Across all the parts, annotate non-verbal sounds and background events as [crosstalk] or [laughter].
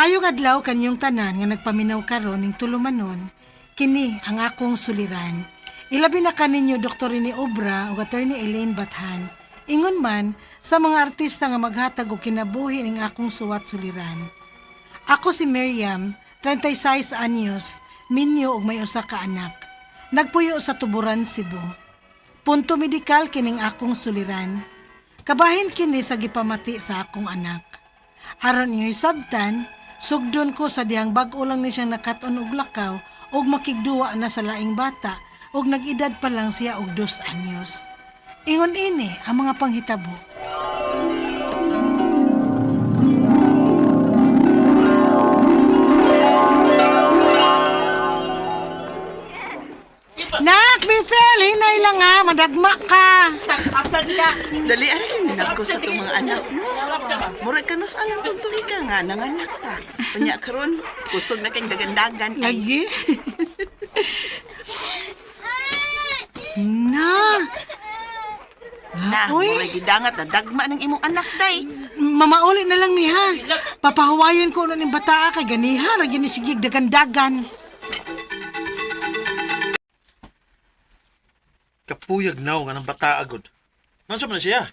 Mayong adlaw kanyong tanan nga nagpaminaw karon ning tulumanon, kini ang akong suliran. Ilabi na kaninyo Dr. ni Obra ug Attorney Elaine Bathan. Ingon man sa mga artista nga maghatag og kinabuhi ning akong suwat suliran. Ako si Miriam, 36 anyos, minyo ug may usa ka anak. Nagpuyo sa Tuburan, Cebu. Punto medikal kining akong suliran. Kabahin kini sa gipamati sa akong anak. Aron niyo sabtan, sugdon ko sa diyang bag-o lang ni siyang nakaton og lakaw og makigduwa na sa laing bata og nag-edad pa lang siya og dos anyos. Ingon ini ang mga panghitabo. Nak, Bethel, hinay lang ha, madagma ka. Dali ara kang ninako sa itong mga anak mo. Murag ka nos alang tungtungi ka nga, nanganak ta. Panya karon, kusog na kang dagandagan. Lagi. na, na, Uy. murag gidangat na dagma ng imong anak day. mamauli na lang ni ha. Papahawayan ko ng bata kay ganiha, lagi ni sigig dagandagan. Kapuyag naw nga ng bata agod. Nansa man na siya?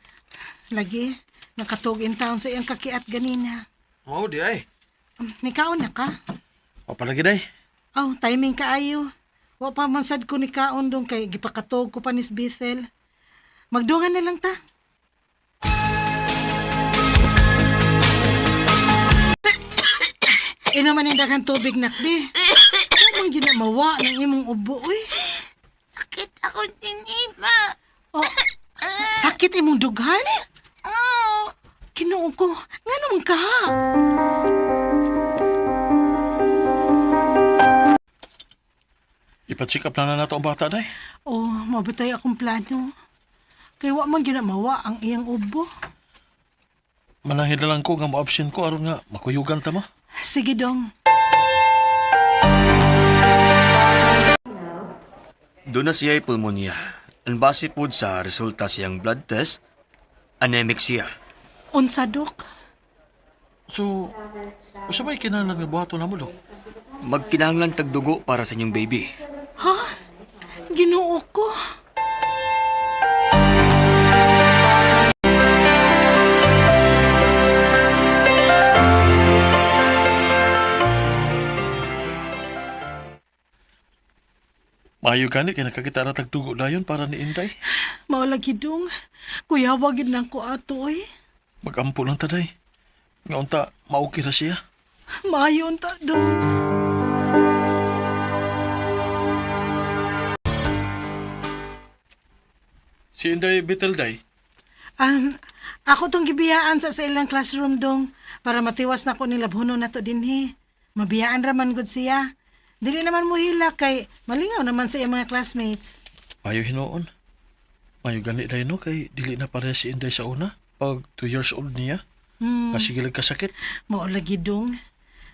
Lagi, nakatugin taon sa iyang kakiat ganina. Mao di ay. Um, Nikaon na ka? O palagi day. Oh, timing kaayo. Wa pa man sad ko ni kaon dong kay gipakatog ko pa ni Bethel. Magdungan na lang ta. Ino man yung daghang tubig nakbi. Ano man ginamawa ng imong ubo, uy? Sakit ako din, Iba. Oh, sakit imong dughan? Oh. Kinuo ko. Nga naman ka? Ipacheck up na na nato ang bata day. Oh, mabitay akong plano. Kay wa man ginamawa ang iyang ubo. Manangin na lang ko nga mo-absent ko aron nga makuyugan ta mo. Sige dong. Doon na siya'y pulmonya. Ang base po sa resulta siyang blood test, anemic siya. Unsa, Dok? So, usa may kinahanglan nga buhaton na mo do? Magkinahanglan tagdugo para sa inyong baby. Ha? Ginoo ko. Maayo gani kay nakakita na tagtugo dayon para ni Inday. Maulagi dong. Kuya, wagin lang ko ato eh. Magampo lang ta day. Nga unta, maukir na siya. Mayon ta dong. Si Inday Betel day. Um, ako tong gibiyaan sa sa ilang classroom dong para matiwas na ko nilabhuno na to dinhi. Mabiyaan raman gud siya. Dili naman mo hila kay malingaw naman sa iyang mga classmates. Maayo hinoon. Maayo gani day no kay dili na pareha si Inday sa una. Pag 2 years old niya. Hmm. Nga sige kasakit. Maulagi dong.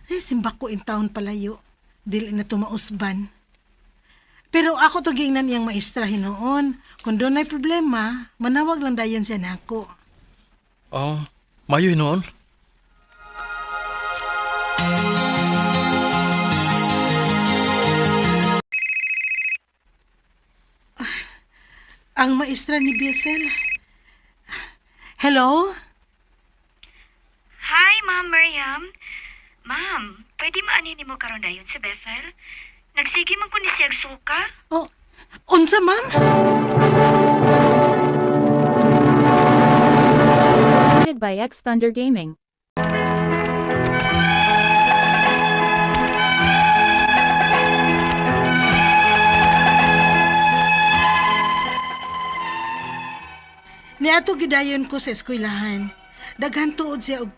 Ay, simbak ko in taon palayo. Dili na tumausban. Pero ako to gingnan iyang maestra hinoon. Kung doon ay problema, manawag lang dayon siya nako. Oh, maayo hinoon. Ang maestra ni Bethel. Hello? Hi, Ma'am Miriam. Ma'am, pwede maanin mo karon dayon si Bethel? Nagsige man ko ni siyag suka. Oh, unsa ma'am? Presented by X Thunder Gaming. Niato gidayon ko sa eskwelahan. Daghan tuod siya og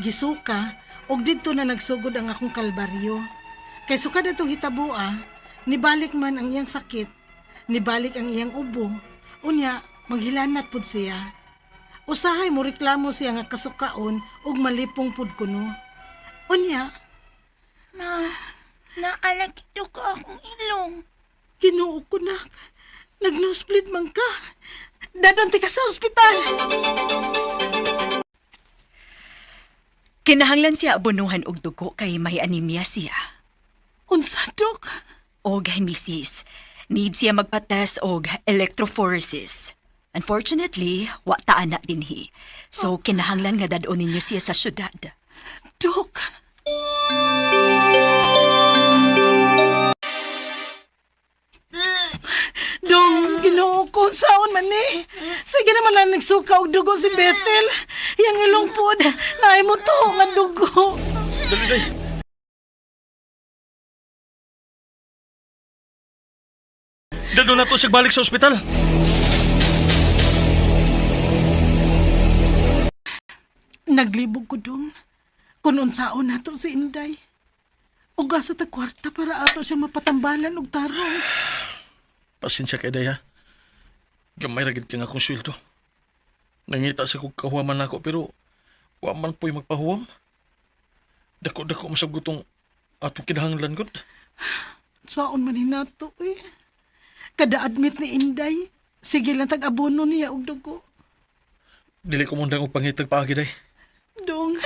gisuka og didto na nagsugod ang akong kalbaryo. Kay sukad atong hitabua, nibalik man ang iyang sakit, nibalik ang iyang ubo. Unya, maghilanat pud siya. Usahay mo reklamo siya nga kasukaon ug malipong pud kuno. Unya, Na, naalak ito ko akong ilong. Kinuo ko na. Nag-nosebleed man ka. Dadon ka sa ospital. Kinahanglan siya abunuhan og dugo kay may anemia siya. Unsa, Dok? Og misis, need siya magpa-test og electrophoresis. Unfortunately, wa ta anak dinhi. So kinahanglan nga dadon ninyo siya sa syudad. Dok. Dong, ginoo ko, saon man ni. Sige naman lang nagsuka og dugo si Bethel. Yang ilong pod, naay mo to nga dugo. Dali, day. Dado na to siya balik sa ospital. Naglibog ko dong. Kung unsaon nato si Inday. Uga sa tagkwarta para ato siya mapatambalan og tarong. Pasensya kay day ha. Gamay ragid ka nga akong sweldo. Nangita sa kong kahuwaman ako pero wa man po'y magpahuwam. Dako-dako masab gutong atong kinahanglan gud. Saon man hinato eh. Kada admit ni Inday, sige lang tag-abono niya og dugo. Dili ko mundang og pangitag paagi day. Dong.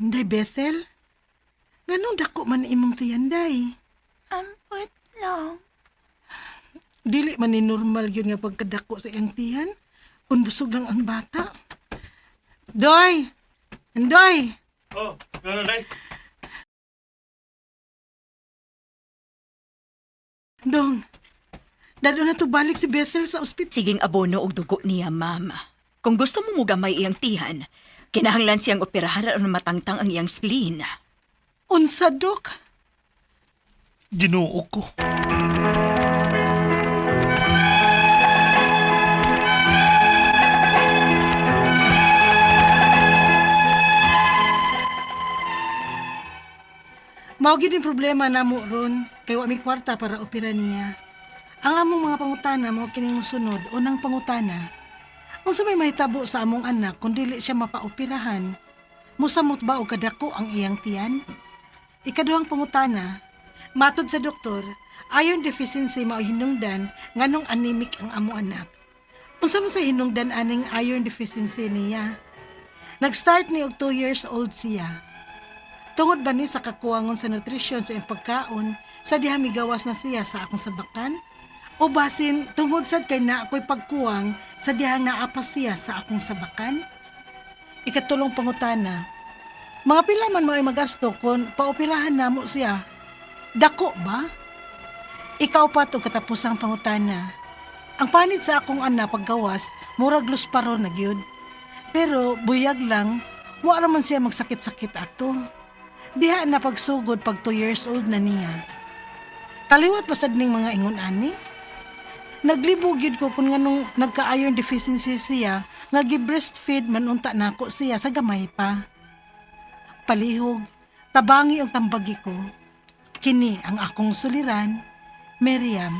Inday Bethel, ganong dako man imong tiyanday. Ampot lang. Dili man ni normal yun nga pagkadako sa iyang tiyan. Kung busog lang ang bata. Doy! Andoy! Oh, gano'n day. Dong, dado na to balik si Bethel sa ospital. Siging abono og dugo niya, ma'am. Kung gusto mo mugamay iyang tihan, kinahanglan siyang operahan aron matangtang ang iyang spleen. Unsa, Dok? Ginoo ko. Mao gyud yung problema namo ron kay wa mi kwarta para opera niya. Ang among mga pangutana mo kining mosunod unang pangutana. Unsa may mahitabo sa among anak kung dili siya mapaoperahan? Musamot ba og kadako ang iyang tiyan? Ikaduhang pangutana. Matod sa doktor, iron deficiency mao hinungdan nganong anemic ang among anak. Unsa man sa hinungdan aning iron deficiency niya? Nag-start ni og 2 years old siya. Tungod ba ni sa kakuwangon sa nutrisyon sa pagkaon, sa diha migawas na siya sa akong sabakan? O basin, tungod sad kay na ako'y pagkuwang sa dihang naapas siya sa akong sabakan? Ikatulong pangutana, mga pila man mo ay magasto kung paoperahan namo siya. Dako ba? Ikaw pa to katapusang pangutana. Ang panit sa akong anak paggawas, murag lusparo na gyud. Pero buyag lang, wa raman siya magsakit-sakit ato. Diha na pagsugod pag 2 years old na niya. Kaliwat pa sad ning mga ingon ani. Naglibog gyud ko kung nganong nagka-iron deficiency siya nga gi-breastfeed man unta nako siya sa gamay pa. Palihog, tabangi ang tambagi ko. Kini ang akong suliran, Miriam.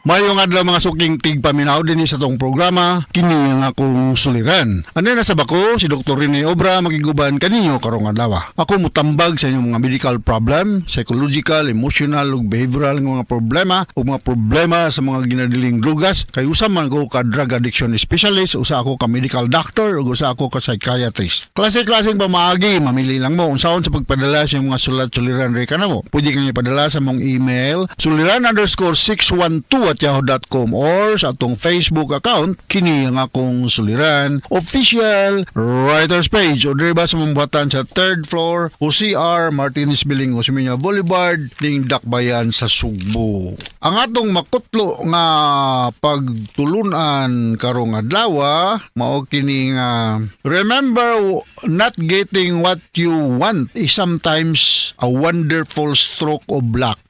Mayong adlaw mga suking tigpaminaw din sa tong programa, kini ang akong suliran. Ano na sa bako, si Dr. Rene Obra magiguban kaninyo karong adlaw. Ako mutambag sa inyong mga medical problem, psychological, emotional, ug behavioral nga mga problema, ug mga problema sa mga ginadiling drugas. Kay usa man ko ka drug addiction specialist, usa ako ka medical doctor, ug usa ako ka psychiatrist. Klase-klaseng pamaagi, mamili lang mo unsaon sa pagpadala sa iyong mga sulat-suliran re kanamo. Pwede kang ipadala sa mong email suliran underscore 612 at yahoo.com or sa atong Facebook account kini ang akong suliran official writers page o diri ba sa mambuhatan sa third floor OCR Martinez Biling Osmeña Boulevard ding Dakbayan sa Sugbo. Ang atong makutlo nga pagtulunan karong adlaw mao kini nga remember not getting what you want is sometimes a wonderful stroke of luck.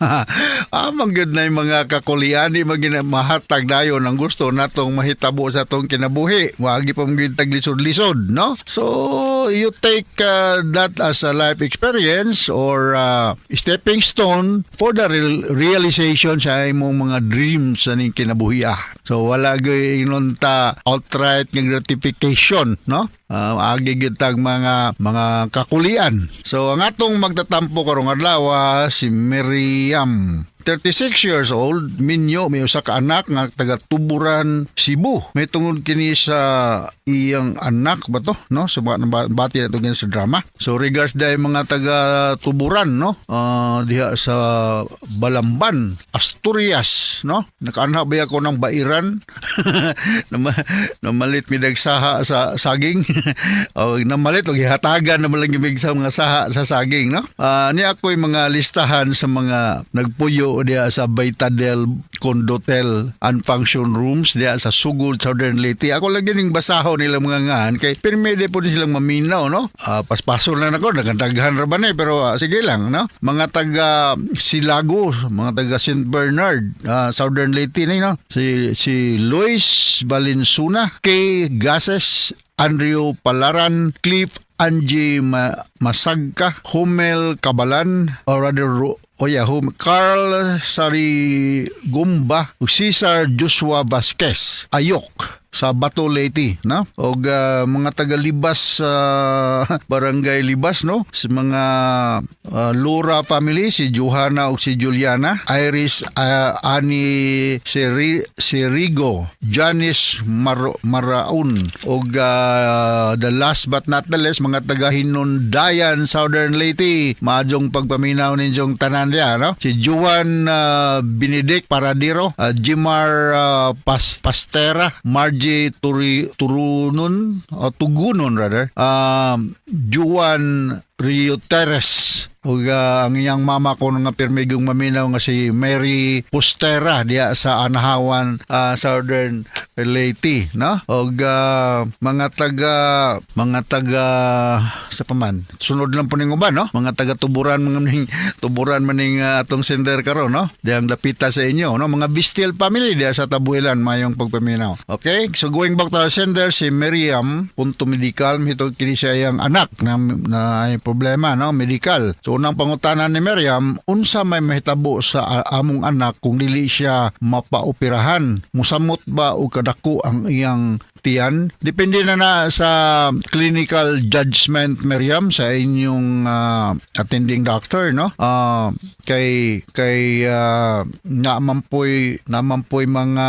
[laughs] Amang gud na mga kakuliani magina mahatag dayon ang gusto natong mahitabo sa atong kinabuhi. Wagi pa mga tag lisod-lisod, no? So, you take uh, that as a life experience or uh, stepping stone for the real- realization sa imong mga dreams sa ning kinabuhi. ah. So, wala gyud inunta outright nga gratification, no? Uh, agi mga mga kakulian. So ang atong magtatampo karong adlaw ah, si Miriam 36 years old, minyo, may usa ka anak nga taga Tuburan, Cebu. May tungod kini sa iyang anak ba to, no? So ba- ba- bati na to sa drama. So regards dahil mga taga Tuburan, no? Ah, diha sa Balamban, Asturias, no? Nakaanha ba ako ng bairan? [laughs] Nama- namalit mi dagsaha sa saging. [laughs] o namalit og ihatagan na malang sa mga saha sa saging, no? Ah, ni ako'y mga listahan sa mga nagpuyo diha sa Baitadel Condotel and Function Rooms diha sa Sugod, Southern Leyte. Ako lang gining basaho nila mga ngan kay pirmede po silang maminaw, no? Ah, paspaso lang ako, nagandaghan ra ba ni pero ah, sige lang, no? Mga taga Silago, mga taga St. Bernard, ah, Southern Leyte ni, no? Si si Luis Valencuna, Kay Gases, Andrew Palaran, Cliff Angie Ma- Masagka, Humel Kabalan, or rather, o yeah, Hum- Carl Sari Gumba, Cesar Joshua Vasquez, Ayok, sa Bato Leyte, no? O mga taga-libas sa [laughs] barangay Libas, no? Si mga ah, Lura family, si Johanna o si Juliana, Iris ah, Ani Seri, Serigo, Janice Mar- Maraun, o the last but not the least, mga taga-Hinundayan, Southern Leyte, maadjong pagpaminaw ninyong tanan diya, no? Si Juan ah, Benedict Paradiro, ah, Jimar ah, Pas- Pastera, Margie Turi, Turunon, o Tugunon rather, um, Juan Rio Teres, ug ah, ang iyang mama ko nga pirmigong maminaw nga si Mary Postera diya sa Anahawan ah, Southern Leyte no? Ug ah, mga taga mga taga sa paman sunod lang po ning uban no? Mga taga tuburan mga ning tuburan maning ah, atong sender karon no? Diyang dapita sa inyo no? Mga Bistiel family diya sa Tabuelan mayong pagpaminaw. Okay? So going back to sender si Miriam punto medical ito kini siya anak na, na ay problema no? Medical. So unang pangutanan ni Miriam unsa may mahitabo sa among anak kung dili siya mapaoperahan? Musamot ba o kadako ang iyang tiyan? Depende na na sa clinical judgment Miriam sa inyong ah, attending doctor no? Ah, kay kay uh, namampoy namampoy mga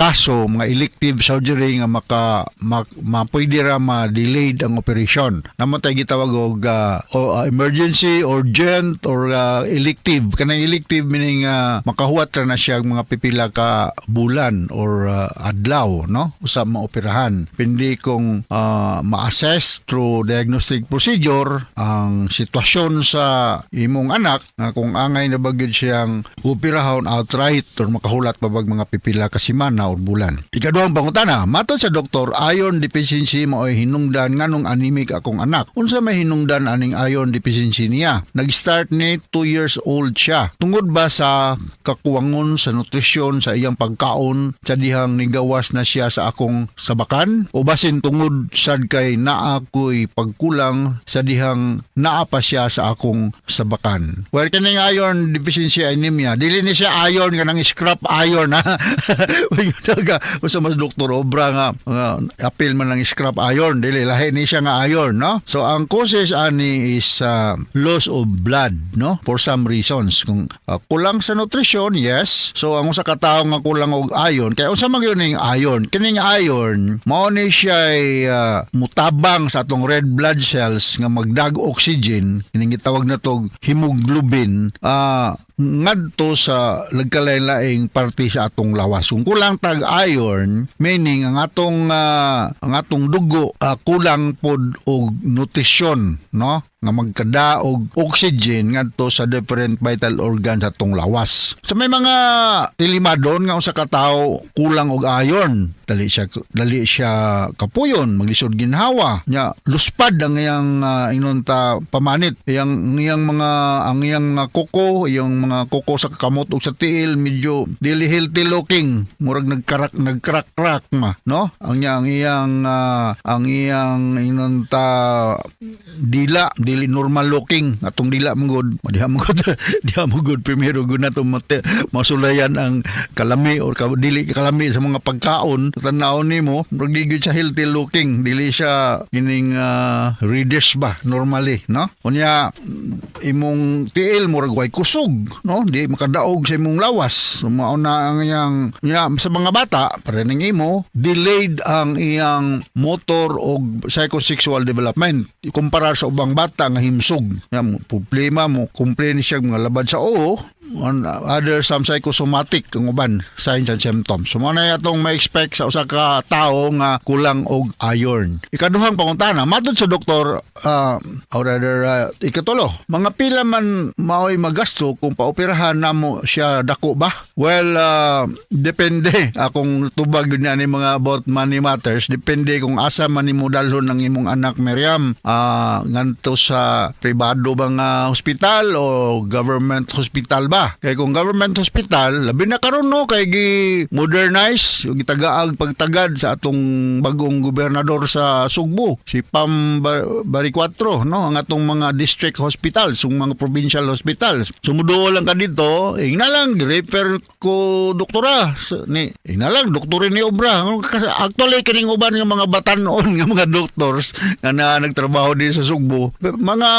kaso mga elective surgery nga maka mak, mapwede ra ma-delayed ang operation namo tay gitawag og ah, ah, emergency urgent or ah, elective. Kanang elective meaning ah, makahuwat ra na siya mga pipila ka bulan or ah, adlaw no? Usa maoperahan. Pindi kung ah, ma-assess through diagnostic procedure ang sitwasyon sa imong anak nga kung angay na bagyod siyang opirahon outright or makahulat pa bag mga pipila ka semana or bulan. Ikaduhang pangutana matod sa doktor iron deficiency mo ay hinungdan nganong anemic akong anak. Unsa may hinungdan aning iron deficiency niya nag-start ni 2 years old siya. Tungod ba sa kakuwangon sa nutrisyon sa iyang pagkaon sa dihang nigawas na siya sa akong sabakan? O basin tungod sad kay naa ko'y pagkulang sa dihang naa pa siya sa akong sabakan? Well kaning iron deficiency anemia. Dili ni siya iron kanang scrap iron ha? [laughs] Talaga, usa mas doktor obra nga nga, apil man ng scrap iron. Dili lahi ni siya nga iron no? So ang causes ani is uh, loss of blood no? For some reasons. Kung uh, kulang sa nutrisyon yes. So ang usa ka tawo nga kulang og iron kay unsa man gyud ning iron? Kining iron mao ni siya uh, mutabang sa atong red blood cells nga magdag oxygen kining gitawag na tog hemoglobin. Ah ngadto sa lagkalain-laing parte sa atong lawas. Kung kulang tag iron, meaning ang atong ah, ang atong dugo ah, kulang pod og nutrisyon, no? nga magkada og oxygen ngadto sa different vital organs sa atong lawas. So may mga tilimadon nga usa ka tawo kulang og iron, dali siya dali siya kapuyon, maglisod ginhawa, nya luspad ang iyang uh, inunta pamanit, iyang iyang mga ang iyang mga kuko, iyang mga kuko sa kamot ug sa tiil medyo dili healthy looking, murag nagkarak nagkrak-krak ma, no? Ang iyang iyang ah, ang iyang inunta dila dili normal looking. Atong dila mo good [laughs] diha mo good diha mo good primero gud nato masulayan ang kalami or dili kalami sa mga pagkaon. Tanaw nimo murag di siya healthy looking. Dili siya kining uh, reddish ba normally no? Unya imong tiil murag way kusog no di makadaog sa imong lawas. So, mao na ang iyang nya, sa mga bata para ning imo delayed ang iyang motor o psychosexual development. Kumpara sa ubang bata nga himsog. Mo problema mo complain siya mga labad sa oo on other some psychosomatic ang uban signs and symptoms. So mo na atong ma-expect sa usa ka tawo nga kulang og iron. Ikaduhang pangutana matod sa doktor uh, or rather uh, ikatulo mga pila man mao'y magasto kung paoperahan namo siya dako ba? Well uh, depende akong tubag yun yan mga about money matters depende kung asa man nimo dalhon ang imong anak Miriam. Uh, nganto sa pribado bang uh, hospital o government hospital ba? Kay kung government hospital labi na karon no? Kay gi modernize gitagaag pagtagad sa atong bagong gobernador sa Sugbo si Pam Bar- Baricuatro no? Ang atong mga district hospitals yung mga provincial hospitals sumudo lang ka dito ing na lang refer ko doktora ni ing na lang doktor ni obra. Actually kining uban nga mga batanon [laughs] nga mga doctors nga na nagtrabaho din sa Sugbo. Mga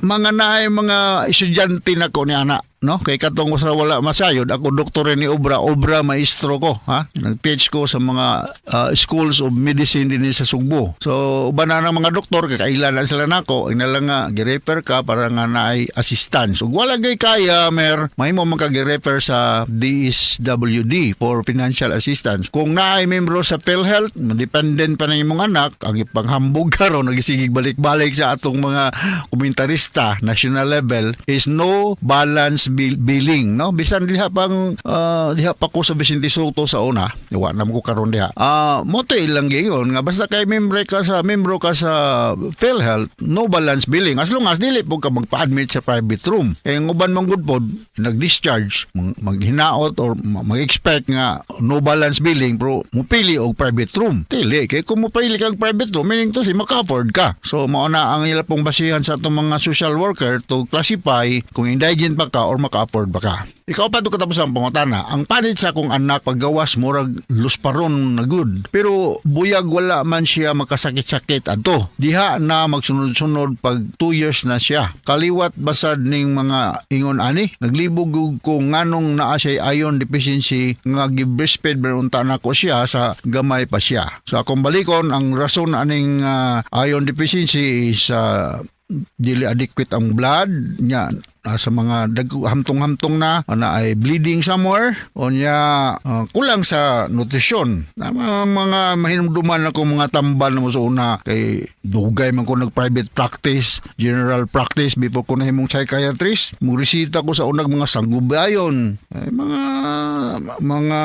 mga naay mga estudyante na ko ni ana no? Kay katong sa wala masayod ako doktor ni obra obra maestro ko ha? Nag-teach ko sa mga uh, schools of medicine din sa Sugbo. So uban na ng mga doktor kay kailan sila nako ina lang nga gi-refer ka para nga naay assistance. Ug wala gay kaya mer may mo man ka gi-refer sa DSWD for financial assistance. Kung naay membro sa PhilHealth dependent pa na imong anak ang ipanghambog karon nagisigig balik-balik sa atong mga komentarista national level is no balance bill- billing no? Bisan diha pang ah, diha pa ko sa Vicente Soto sa una. Wa na ko karon diha. Ah mo to ilang giyon nga basta kay member ka sa membro ka sa PhilHealth no balance billing. As long as dili po ka magpa-admit sa private room. Kay ang uban mong good pod nag-discharge mag- maghinaot or ma- mag-expect nga no balance billing pero mupili og private room. Dili kay kung mupili kag private room meaning to si maka-afford ka. So mao na ang ila pong basihan sa atong mga social worker to classify kung indigent ba ka or maka-afford ba ka? Ikaw pa katapos ang pangutana. Ang panit sa akong anak paggawas murag lusparon na good. Pero buyag wala man siya makasakit-sakit adto diha na magsunod-sunod pag 2 years na siya. Kaliwat basad ning mga ingon ani naglibog og ko nganong naa siya iron deficiency nga gi-breastfeed unta na ko siya sa gamay pa siya. So akong balikon ang rason aning ah, iron deficiency is ah, dili adequate ang blood nya ah, sa mga hamtong-hamtong na na ay bleeding somewhere o nya ah, kulang sa nutrisyon. Na mga, mga mahinumduman ako mga tambal na mo sa una kay dugay man ko nag private practice general practice before ko nahimong psychiatrist mo resita ko sa unang mga sanggubayon. Ay mga mga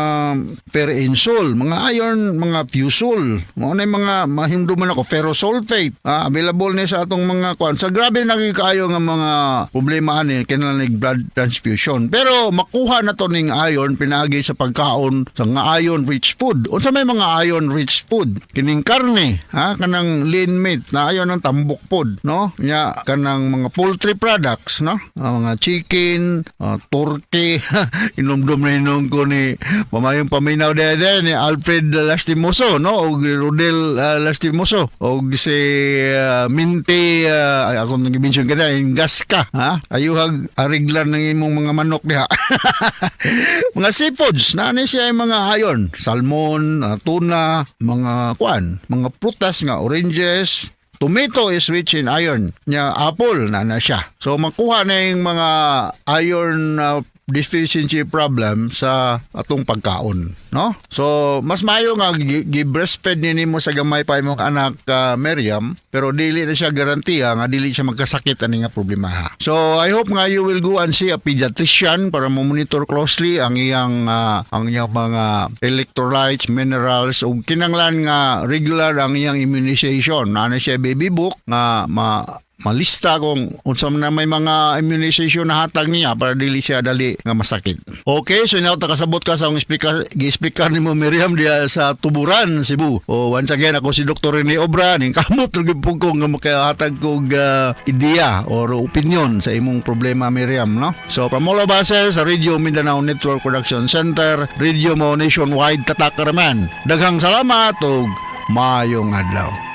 perinsol mga iron mga fusol. Mo na mga mahimduman ako ferrosulfate. Ah, available ni sa atong mga kwan. Sa grabe naging kaayo nga mga problema ani kinahanglan blood transfusion. Pero makuha na to ning iron pinagi sa pagkaon sa nga iron rich food. Unsa may mga iron rich food? Kining karne ha? Kanang lean meat na ayon ng tambok pod no? Nya kanang mga poultry products no? Ah, mga chicken ah, turkey [laughs] inumdum na inong ko ni mamayong paminaw dede ni Alfred Lastimoso no? O Rodel ah, Lastimoso. O si ah, Minty uh, ako nang mention kada in gas ka ha ayuhag ariglan ng imong mga manok diha [laughs] mga seafoods na ni siya mga iron salmon ah, tuna mga kwan mga prutas nga oranges Tomato is rich in iron. Nya apple na na siya. So makuha na yung mga iron uh, deficiency problem sa atong pagkaon, no? So mas mayo nga gi- gi-breastfeed ni mo sa gamay pa imong anak uh, Miriam, pero dili na siya garantiya nga dili siya magkasakit ani nga problema ha. So I hope nga you will go and see a pediatrician para mo monitor closely ang iyang uh, ang iyang mga electrolytes, minerals ug kinanglan nga regular ang iyang immunization. Ano siya baby book nga ma malista kung unsa na may mga immunization na hatag niya para dili siya dali nga masakit. Okay, so now takasabot ka sa akong speaker, ni mo Miriam diya sa Tuburan, Cebu. O once again ako si Dr. Rene Obra, ning kamot ug [laughs] pug ko nga makahatag kog ah, ideya or opinion sa imong problema Miriam, no? So from us here sa Radio Mindanao Network Production Center, Radio mo nationwide tatak raman. Daghang salamat ug maayong adlaw.